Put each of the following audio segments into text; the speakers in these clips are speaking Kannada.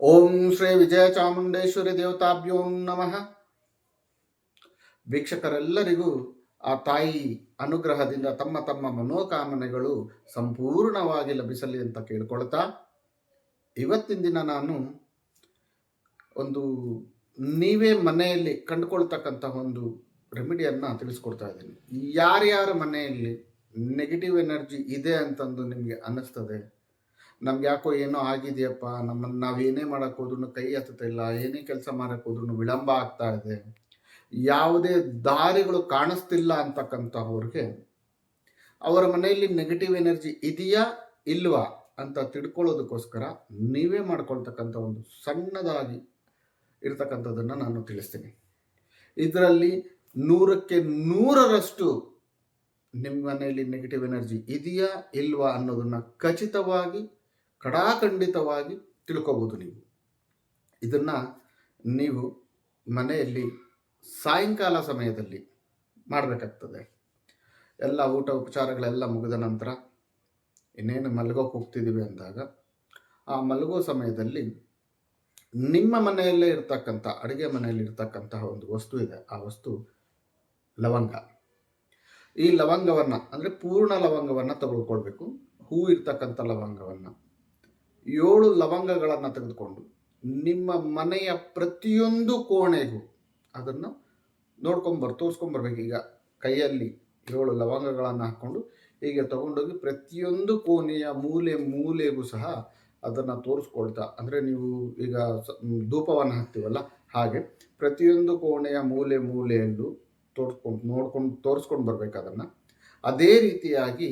ಓಂ ಶ್ರೀ ವಿಜಯ ಚಾಮುಂಡೇಶ್ವರಿ ದೇವತಾಭ್ಯೋಂ ನಮಃ ವೀಕ್ಷಕರೆಲ್ಲರಿಗೂ ಆ ತಾಯಿ ಅನುಗ್ರಹದಿಂದ ತಮ್ಮ ತಮ್ಮ ಮನೋಕಾಮನೆಗಳು ಸಂಪೂರ್ಣವಾಗಿ ಲಭಿಸಲಿ ಅಂತ ಕೇಳ್ಕೊಳ್ತಾ, ಇವತ್ತಿನ ದಿನ ನಾನು ಒಂದು ನೀವೇ ಮನೆಯಲ್ಲಿ ಕಂಡುಕೊಳ್ತಕ್ಕಂತಹ ಒಂದು ರೆಮಿಡಿಯನ್ನು ತಿಳಿಸ್ಕೊಡ್ತಾ ಇದ್ದೀನಿ. ಯಾರ್ಯಾರ ಮನೆಯಲ್ಲಿ ನೆಗೆಟಿವ್ ಎನರ್ಜಿ ಇದೆ ಅಂತಂದು ನಿಮಗೆ ಅನ್ನಿಸ್ತದೆ ನಮ್ಗೆ ಯಾಕೋ ಏನೋ ಆಗಿದೆಯಪ್ಪ ನಮ್ಮನ್ನು ನಾವು ಏನೇ ಮಾಡೋಕೆ ಹೋದ್ರೂ ಕೈ ಹತ್ತುತ್ತಿಲ್ಲ ಏನೇ ಕೆಲಸ ಮಾಡೋಕೆ ಹೋದ್ರೂ ವಿಳಂಬ ಆಗ್ತಾ ಇದೆ. ಯಾವುದೇ ದಾರಿಗಳು ಕಾಣಿಸ್ತಿಲ್ಲ ಅಂತಕ್ಕಂಥವ್ರಿಗೆ ಅವರ ಮನೆಯಲ್ಲಿ ನೆಗೆಟಿವ್ ಎನರ್ಜಿ ಇದೆಯಾ ಇಲ್ವಾ ಅಂತ ತಿಳ್ಕೊಳ್ಳೋದಕ್ಕೋಸ್ಕರ ನೀವೇ ಮಾಡ್ಕೊಳ್ತಕ್ಕಂಥ ಒಂದು ಸಣ್ಣದಾಗಿ ಇರ್ತಕ್ಕಂಥದ್ದನ್ನು ನಾನು ತಿಳಿಸ್ತೀನಿ. ಇದರಲ್ಲಿ ನೂರಕ್ಕೆ ನೂರರಷ್ಟು ನಿಮ್ಮ ಮನೆಯಲ್ಲಿ ನೆಗೆಟಿವ್ ಎನರ್ಜಿ ಇದೆಯಾ ಇಲ್ವಾ ಅನ್ನೋದನ್ನು ಖಚಿತವಾಗಿ ಕಡಾಖಂಡಿತವಾಗಿ ತಿಳ್ಕೋಬೋದು ನೀವು. ಇದನ್ನು ನೀವು ಮನೆಯಲ್ಲಿ ಸಾಯಂಕಾಲ ಸಮಯದಲ್ಲಿ ಮಾಡಬೇಕಾಗ್ತದೆ. ಎಲ್ಲ ಊಟ ಉಪಚಾರಗಳೆಲ್ಲ ಮುಗಿದ ನಂತರ ಇನ್ನೇನು ಮಲಗೋಕೆ ಹೋಗ್ತಿದ್ದೀವಿ ಅಂದಾಗ ಆ ಮಲಗೋ ಸಮಯದಲ್ಲಿ ನಿಮ್ಮ ಮನೆಯಲ್ಲೇ ಇರ್ತಕ್ಕಂಥ, ಅಡುಗೆ ಮನೆಯಲ್ಲಿ ಇರ್ತಕ್ಕಂತಹ ಒಂದು ವಸ್ತು ಇದೆ. ಆ ವಸ್ತು ಲವಂಗ. ಈ ಲವಂಗವನ್ನು ಅಂದರೆ ಪೂರ್ಣ ಲವಂಗವನ್ನು ತಗೊಳ್ಕೊಳ್ಬೇಕು. ಹೂ ಇರ್ತಕ್ಕಂಥ ಲವಂಗವನ್ನು. ಏಳು ಲವಂಗಗಳನ್ನು ತೆಗೆದುಕೊಂಡು ನಿಮ್ಮ ಮನೆಯ ಪ್ರತಿಯೊಂದು ಕೋಣೆಗೂ ಅದನ್ನು ನೋಡ್ಕೊಂಬರ್, ತೋರಿಸ್ಕೊಂಬರ್ಬೇಕು. ಈಗ ಕೈಯಲ್ಲಿ ಏಳು ಲವಂಗಗಳನ್ನು ಹಾಕ್ಕೊಂಡು ಹೀಗೆ ತಗೊಂಡೋಗಿ ಪ್ರತಿಯೊಂದು ಕೋಣೆಯ ಮೂಲೆ ಮೂಲೆಗೂ ಸಹ ಅದನ್ನು ತೋರಿಸ್ಕೊಳ್ತಾ, ಅಂದರೆ ನೀವು ಈಗ ಧೂಪವನ್ನು ಹಾಕ್ತೀವಲ್ಲ, ಹಾಗೆ ಪ್ರತಿಯೊಂದು ಕೋಣೆಯ ಮೂಲೆ ಮೂಲೆಯಲ್ಲೂ ತೋರಿಸ್ಕೊಂಡು, ನೋಡ್ಕೊಂಡು, ತೋರಿಸ್ಕೊಂಡು ಬರ್ಬೇಕು ಅದನ್ನು. ಅದೇ ರೀತಿಯಾಗಿ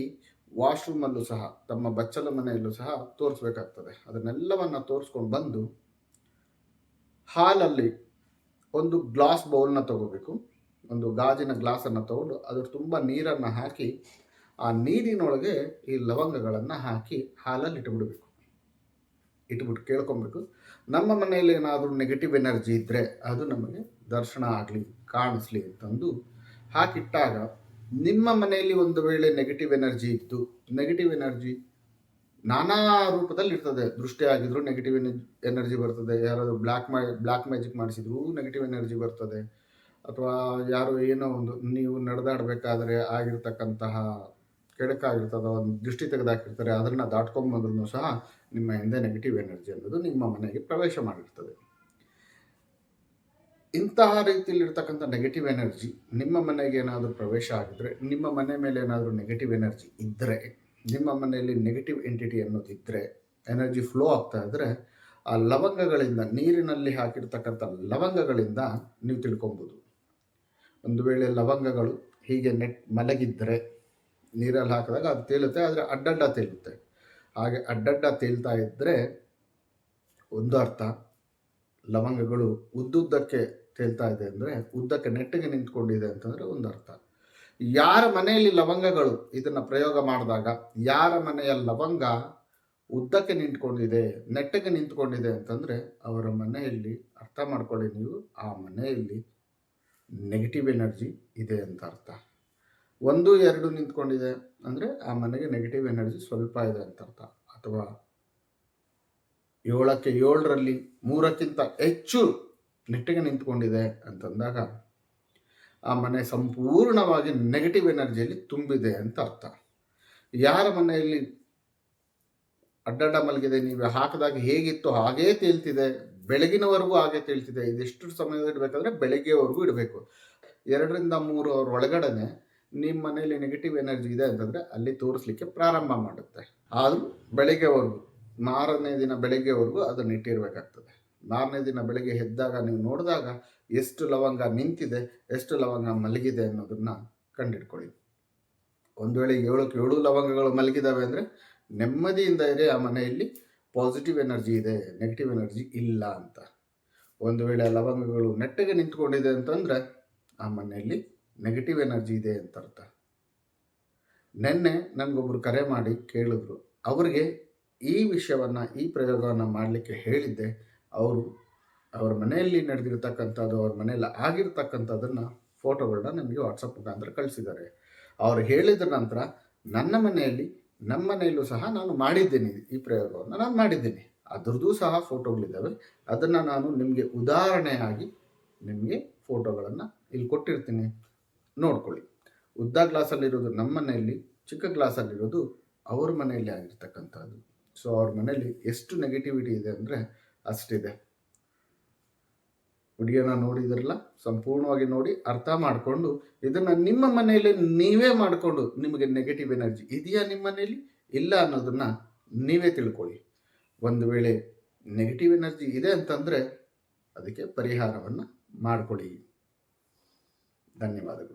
ವಾಶ್ರೂಮಲ್ಲೂ ಸಹ, ತಮ್ಮ ಬಚ್ಚಲ ಮನೆಯಲ್ಲೂ ಸಹ ತೋರಿಸ್ಬೇಕಾಗ್ತದೆ. ಅದನ್ನೆಲ್ಲವನ್ನು ತೋರಿಸ್ಕೊಂಡು ಬಂದು ಹಾಲಲ್ಲಿ ಒಂದು ಗ್ಲಾಸ್ ಬೌಲ್ನ ತಗೋಬೇಕು. ಒಂದು ಗಾಜಿನ ಗ್ಲಾಸನ್ನು ತಗೊಂಡು ಅದ್ರ ತುಂಬ ನೀರನ್ನು ಹಾಕಿ, ಆ ನೀರಿನೊಳಗೆ ಈ ಲವಂಗಗಳನ್ನು ಹಾಕಿ ಹಾಲಲ್ಲಿ ಇಟ್ಬಿಡ್ಬೇಕು. ಇಟ್ಬಿಟ್ಟು ಕೇಳ್ಕೊಬೇಕು. ನಮ್ಮ ಮನೆಯಲ್ಲಿ ಏನಾದರೂ ನೆಗೆಟಿವ್ ಎನರ್ಜಿ ಇದ್ದರೆ ಅದು ನಮಗೆ ದರ್ಶನ ಆಗಲಿ, ಕಾಣಿಸ್ಲಿ ಅಂತಂದು ಹಾಕಿಟ್ಟಾಗ ನಿಮ್ಮ ಮನೆಯಲ್ಲಿ ಒಂದು ವೇಳೆ ನೆಗೆಟಿವ್ ಎನರ್ಜಿ ಇತ್ತು ನೆಗೆಟಿವ್ ಎನರ್ಜಿ ನಾನಾ ರೂಪದಲ್ಲಿ ಇರ್ತದೆ ದೃಷ್ಟಿ ಆಗಿದ್ರು ನೆಗೆಟಿವ್ ಎನರ್ಜಿ ಬರ್ತದೆ. ಯಾರಾದರೂ ಬ್ಲ್ಯಾಕ್ ಮೈ ಬ್ಲ್ಯಾಕ್ ಮ್ಯಾಜಿಕ್ ಮಾಡಿಸಿದ್ರು ನೆಗೆಟಿವ್ ಎನರ್ಜಿ ಬರ್ತದೆ. ಅಥವಾ ಯಾರು ಏನೋ ಒಂದು, ನೀವು ನಡೆದಾಡಬೇಕಾದ್ರೆ ಆಗಿರ್ತಕ್ಕಂತಹ ಕೆಡಕಾಗಿರ್ತದೆ ಒಂದು ದೃಷ್ಟಿ ತೆಗೆದಾಕಿರ್ತಾರೆ, ಅದನ್ನು ದಾಟ್ಕೊಂಬಂದ್ರೂ ಸಹ ನಿಮ್ಮ ಹಿಂದೆ ನೆಗೆಟಿವ್ ಎನರ್ಜಿ ಅನ್ನೋದು ನಿಮ್ಮ ಮನೆಗೆ ಪ್ರವೇಶ ಮಾಡಿರ್ತದೆ. ಇಂತಹ ರೀತಿಯಲ್ಲಿ ಇರ್ತಕ್ಕಂಥ ನೆಗೆಟಿವ್ ಎನರ್ಜಿ ನಿಮ್ಮ ಮನೆಗೆ ಏನಾದರೂ ಪ್ರವೇಶ ಆಗಿದ್ರೆ, ನಿಮ್ಮ ಮನೆ ಮೇಲೆ ಏನಾದರೂ ನೆಗೆಟಿವ್ ಎನರ್ಜಿ ಇದ್ದರೆ ನಿಮ್ಮ ಮನೆಯಲ್ಲಿ ನೆಗೆಟಿವ್ ಎಂಟಿಟಿ ಅನ್ನೋದಿದ್ದರೆ ಎನರ್ಜಿ ಫ್ಲೋ ಆಗ್ತಾ ಇದ್ದರೆ ಆ ಲವಂಗಗಳಿಂದ, ನೀರಿನಲ್ಲಿ ಹಾಕಿರ್ತಕ್ಕಂಥ ಲವಂಗಗಳಿಂದ ನೀವು ತಿಳ್ಕೊಬೋದು. ಒಂದು ವೇಳೆ ಲವಂಗಗಳು ಹೀಗೆ ನೆಟ್ ಮಲಗಿದ್ದರೆ ನೀರಲ್ಲಿ ಹಾಕಿದಾಗ ಅದು ತೇಲುತ್ತೆ, ಆದರೆ ಅಡ್ಡಡ್ಡ ತೇಲುತ್ತೆ. ಹಾಗೆ ಅಡ್ಡಡ್ಡ ತೇಲ್ತಾ ಇದ್ದರೆ ಒಂದು ಅರ್ಥ, ಲವಂಗಗಳು ಉದ್ದುದ್ದಕ್ಕೆ ತೇಲ್ತಾ ಇದೆ ಅಂದರೆ ಉದ್ದಕ್ಕೆ ನೆಟ್ಟಿಗೆ ನಿಂತ್ಕೊಂಡಿದೆ ಅಂತಂದರೆ ಒಂದು ಅರ್ಥ. ಯಾರ ಮನೆಯಲ್ಲಿ ಲವಂಗಗಳು ಇದನ್ನು ಪ್ರಯೋಗ ಮಾಡಿದಾಗ ಯಾರ ಮನೆಯ ಲವಂಗ ಉದ್ದಕ್ಕೆ ನಿಂತ್ಕೊಂಡಿದೆ, ನೆಟ್ಟಗೆ ನಿಂತ್ಕೊಂಡಿದೆ ಅಂತಂದರೆ ಅವರ ಮನೆಯಲ್ಲಿ ಅರ್ಥ ಮಾಡ್ಕೊಳ್ಳಿ ನೀವು, ಆ ಮನೆಯಲ್ಲಿ ನೆಗೆಟಿವ್ ಎನರ್ಜಿ ಇದೆ ಅಂತ ಅರ್ಥ. ಒಂದು, ಎರಡು ನಿಂತ್ಕೊಂಡಿದೆ ಅಂದರೆ ಆ ಮನೆಗೆ ನೆಗೆಟಿವ್ ಎನರ್ಜಿ ಸ್ವಲ್ಪ ಇದೆ ಅಂತ ಅರ್ಥ. ಅಥವಾ ಏಳಕ್ಕೆ ಏಳರಲ್ಲಿ ಮೂರಕ್ಕಿಂತ ಹೆಚ್ಚು ನೆಟ್ಟಿಗೆ ನಿಂತ್ಕೊಂಡಿದೆ ಅಂತಂದಾಗ ಆ ಮನೆ ಸಂಪೂರ್ಣವಾಗಿ ನೆಗೆಟಿವ್ ಎನರ್ಜಿಯಲ್ಲಿ ತುಂಬಿದೆ ಅಂತ ಅರ್ಥ. ಯಾರ ಮನೆಯಲ್ಲಿ ಅಡ್ಡಡ್ಡ ಮಲಗಿದೆ, ನೀವು ಹಾಕಿದಾಗ ಹೇಗಿತ್ತು, ಹಾಗೇ ತೇಲ್ತಿದೆ, ಬೆಳಗಿನವರೆಗೂ ಹಾಗೆ ತೇಲ್ತಿದೆ, ಇದೆಷ್ಟು ಸಮಯ ಇಡಬೇಕಂದ್ರೆ ಬೆಳಗ್ಗೆವರೆಗೂ ಇಡಬೇಕು. ಎರಡರಿಂದ ಮೂರು ಅವ್ರ ಒಳಗಡೆನೆ ನಿಮ್ಮ ಮನೆಯಲ್ಲಿ ನೆಗೆಟಿವ್ ಎನರ್ಜಿ ಇದೆ ಅಂತಂದರೆ ಅಲ್ಲಿ ತೋರಿಸ್ಲಿಕ್ಕೆ ಪ್ರಾರಂಭ ಮಾಡುತ್ತೆ. ಆದರೂ ಬೆಳಗ್ಗೆವರೆಗೂ, ಮಾರನೇ ದಿನ ಬೆಳಗ್ಗೆವರೆಗೂ ಅದನ್ನು ಇಟ್ಟಿರಬೇಕಾಗ್ತದೆ. ಮಾರನೇ ದಿನ ಬೆಳಗ್ಗೆ ಎದ್ದಾಗ ನೀವು ನೋಡಿದಾಗ ಎಷ್ಟು ಲವಂಗ ನಿಂತಿದೆ, ಎಷ್ಟು ಲವಂಗ ಮಲಗಿದೆ ಅನ್ನೋದನ್ನು ಕಂಡಿಡ್ಕೊಳ್ಳಿ. ಒಂದು ವೇಳೆ ಏಳಕ್ಕೆ ಏಳು ಲವಂಗಗಳು ಮಲಗಿದಾವೆ ಅಂದರೆ ನೆಮ್ಮದಿಯಿಂದ ಇದೆ ಆ ಮನೆಯಲ್ಲಿ ಪಾಸಿಟಿವ್ ಎನರ್ಜಿ ಇದೆ ನೆಗೆಟಿವ್ ಎನರ್ಜಿ ಇಲ್ಲ ಅಂತ. ಒಂದು ವೇಳೆ ಲವಂಗಗಳು ನೆಟ್ಟಗೆ ನಿಂತ್ಕೊಂಡಿದೆ ಅಂತಂದರೆ ಆ ಮನೆಯಲ್ಲಿ ನೆಗೆಟಿವ್ ಎನರ್ಜಿ ಇದೆ ಅಂತ ಅರ್ಥ. ನಿನ್ನೆ ನನಗೊಬ್ಬರು ಕರೆ ಮಾಡಿ ಕೇಳಿದ್ರು. ಅವರಿಗೆ ಈ ವಿಷಯವನ್ನು, ಈ ಪ್ರಯೋಗವನ್ನು ಮಾಡಲಿಕ್ಕೆ ಹೇಳಿದ್ದೆ. ಅವರು, ಅವರ ಮನೆಯಲ್ಲಿ ನಡೆದಿರ್ತಕ್ಕಂಥದ್ದು, ಅವ್ರ ಮನೆಯಲ್ಲಿ ಆಗಿರ್ತಕ್ಕಂಥದ್ದನ್ನು ಫೋಟೋಗಳನ್ನ ನಿಮಗೆ ವಾಟ್ಸಪ್ ಮುಖಾಂತರ ಕಳಿಸಿದ್ದಾರೆ. ಅವ್ರು ಹೇಳಿದ ನಂತರ ನನ್ನ ಮನೆಯಲ್ಲಿ ನಮ್ಮ ಮನೆಯಲ್ಲೂ ಸಹ ನಾನು ಮಾಡಿದ್ದೇನೆ ಈ ಪ್ರಯೋಗವನ್ನು ನಾನು ಮಾಡಿದ್ದೀನಿ. ಅದರದ್ದು ಸಹ ಫೋಟೋಗಳಿದ್ದಾವೆ ಅದನ್ನು ನಾನು ನಿಮಗೆ ಉದಾಹರಣೆಯಾಗಿ ನಿಮಗೆ ಫೋಟೋಗಳನ್ನು ಇಲ್ಲಿ ಕೊಟ್ಟಿರ್ತೀನಿ. ನೋಡ್ಕೊಳ್ಳಿ. ಉದ್ದ ಗ್ಲಾಸಲ್ಲಿರೋದು ನಮ್ಮ ಮನೆಯಲ್ಲಿ, ಚಿಕ್ಕ ಗ್ಲಾಸಲ್ಲಿರೋದು ಅವ್ರ ಮನೆಯಲ್ಲಿ ಆಗಿರ್ತಕ್ಕಂಥದ್ದು. ಸೊ ಅವ್ರ ಮನೆಯಲ್ಲಿ ಎಷ್ಟು ನೆಗೆಟಿವಿಟಿ ಇದೆ ಅಂದರೆ ಅಷ್ಟಿದೆ. ಹುಡುಗಿಯನ್ನ ನೋಡಿದ್ರಲ್ಲ, ಸಂಪೂರ್ಣವಾಗಿ ನೋಡಿ ಅರ್ಥ ಮಾಡಿಕೊಂಡು ಇದನ್ನು ನಿಮ್ಮ ಮನೆಯಲ್ಲಿ ನೀವೇ ಮಾಡಿಕೊಂಡು ನಿಮಗೆ ನೆಗೆಟಿವ್ ಎನರ್ಜಿ ಇದೆಯಾ ನಿಮ್ಮ ಮನೆಯಲ್ಲಿ? ಇಲ್ಲ ಅನ್ನೋದನ್ನು ನೀವೇ ತಿಳ್ಕೊಳ್ಳಿ. ಒಂದು ವೇಳೆ ನೆಗೆಟಿವ್ ಎನರ್ಜಿ ಇದೆ ಅಂತಂದರೆ ಅದಕ್ಕೆ ಪರಿಹಾರವನ್ನು ಮಾಡಿಕೊಳ್ಳಿ. ಧನ್ಯವಾದಗಳು.